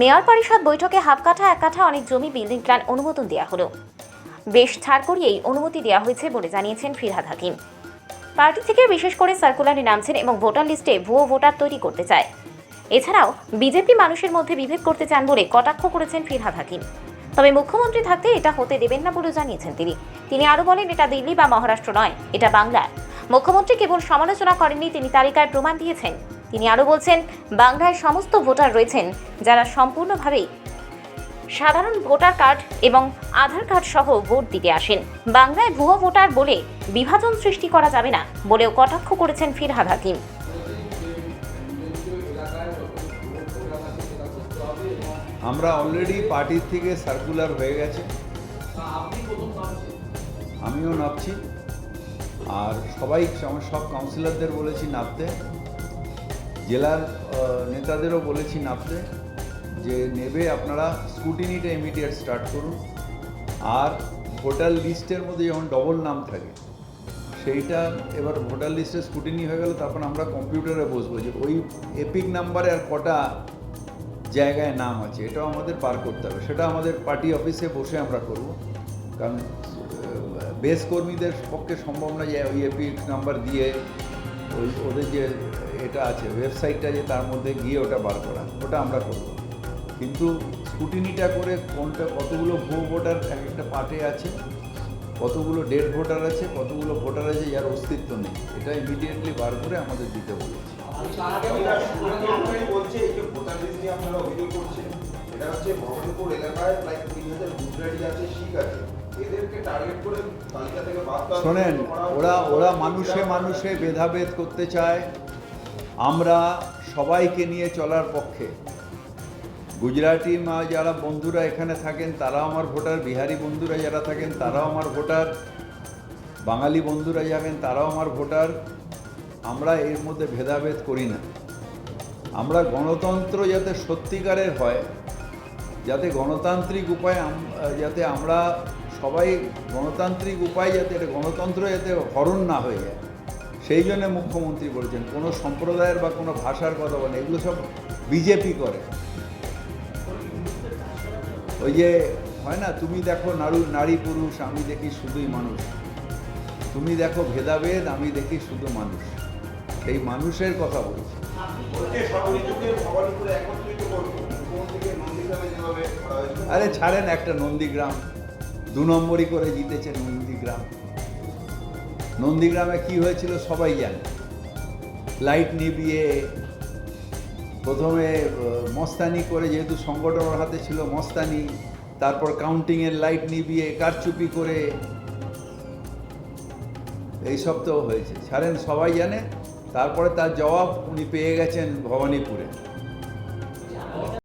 Mayor পরিষদ বৈঠকে half কাঠা, এক কাঠা, অনেক জমি বিল্ডিং প্ল্যান অনুমোদন দেওয়া হলো। বেশ ছাড় করিয়েই অনুমতি দেওয়া হয়েছে বলে জানিয়েছেন ফিরহাদ হাকিম। পার্টি থেকে বিশেষ করে সার্কুলারে নামছেন এবং ভোটার লিস্টে ভুয়ো ভোটার তৈরি করতে চায়। এছাড়াও বিজেপি মানুষের মধ্যে বিভেদ করতে চান বলে কটাক্ষ করেছেন ফিরহাদ হাকিম। তবে মুখ্যমন্ত্রী থাকতে এটা হতে দেবেন না বলেও জানিয়েছেন তিনি। তিনি আরও বলেন, এটা দিল্লি বা মহারাষ্ট্র নয়, এটা বাংলা মুখ্যমন্ত্রী কেবল সমালোচনা করেননি, তিনি তালিকায় প্রমাণ দিয়েছেন। তিনি আরও বলছেন, বাংলায় সমস্ত ভোটার রয়েছেন যারা সম্পূর্ণভাবেই সাধারণ ভোটার কার্ড এবং আধার কার্ড সহ ভোট দিতে আসেন। বাংলায় ভুয়ো ভোটার বলে বিভাজন সৃষ্টি করা যাবে না বলেও কটাক্ষ করেছেন ফিরহাদ হাকিম। আমরা অলরেডি পার্টির থেকে সার্কুলার হয়ে গেছে। আমিও নাপছি আর সবাই, সব কাউন্সিলরদের বলেছি নাপতে জেলার নেতাদেরও বলেছি নাপতে যে নেবে আপনারা স্কুটিনিটা ইমিডিয়েট স্টার্ট করুন। আর ভোটার লিস্টের মধ্যে যখন ডবল নাম থাকে, সেইটা এবার ভোটার লিস্টে স্কুটিনি হয়ে গেলে তখন আমরা কম্পিউটারে বসবো যে ওই এপিক নাম্বারে আর কটা জায়গায় নাম আছে, এটাও আমাদের পার করতে হবে। সেটা আমাদের পার্টি অফিসে বসে আমরা করব। কারণ বেস কর্মীদের পক্ষে সম্ভব না যে ওই এপিক নাম্বার দিয়ে ওই, ওদের যে এটা আছে ওয়েবসাইটটা যে তার মধ্যে গিয়ে ওটা বার করা ওটা আমরা করব। কিন্তু স্কুটিনিটা করে কোনটা কতগুলো ভুয়ো ভোটার এক একটা পার্টে আছে কতগুলো ডেড ভোটার আছে কতগুলো ভোটার আছে যার অস্তিত্ব নেই এটা ইমিডিয়েটলি বার করে আমাদের দিতে বলেছি। বলছে এই যে ভোটার লিস্ট নিয়ে আপনারা অভিযোগ করছেন এটা হচ্ছে ভবানীপুর এলাকায় প্রায় কুড়ি হাজার গুজরাটি আছে শিখ আছে। শোনেন। ওরা ওরা মানুষে মানুষে ভেদাভেদ করতে চায় আমরা সবাইকে নিয়ে চলার পক্ষে। গুজরাটি মা যারা বন্ধুরা এখানে থাকেন, তারাও আমার ভোটার। বিহারি বন্ধুরা যারা থাকেন, তারাও আমার ভোটার। বাঙালি বন্ধুরা যাবেন তারাও আমার ভোটার। আমরা এর মধ্যে ভেদাভেদ করি না। আমরা গণতন্ত্র যাতে সত্যিকারের হয়, যাতে গণতান্ত্রিক উপায়ে যাতে আমরা সবাই গণতান্ত্রিক উপায় যাতে এটা গণতন্ত্র যাতে হরণ না হয়ে যায়। সেই জন্য মুখ্যমন্ত্রী বলেছেন, কোনো সম্প্রদায়ের বা কোনো ভাষার কথা বলেন, এগুলো সব বিজেপি করে। ওই যে হয় না, তুমি দেখো নারু, নারী পুরুষ, আমি দেখি শুধুই মানুষ। তুমি দেখো ভেদাভেদ, আমি দেখি শুধু মানুষ। সেই মানুষের কথা বলছি। আরে ছাড়েন একটা নন্দীগ্রাম। দু নম্বরই করে জিতেছে নন্দীগ্রাম। নন্দীগ্রামে কি হয়েছিল সবাই জানে। লাইট নিবিয়ে প্রথমে মস্তানি করে যেহেতু সংগঠনের হাতে ছিল, মস্তানি, তারপর কাউন্টিংয়ের লাইট নিবিয়ে কারচুপি করে, এইসব তো হয়েছে। ছাড়েন সবাই জানে, তারপরে তার জবাব উনি পেয়ে গেছেন ভবানীপুরে।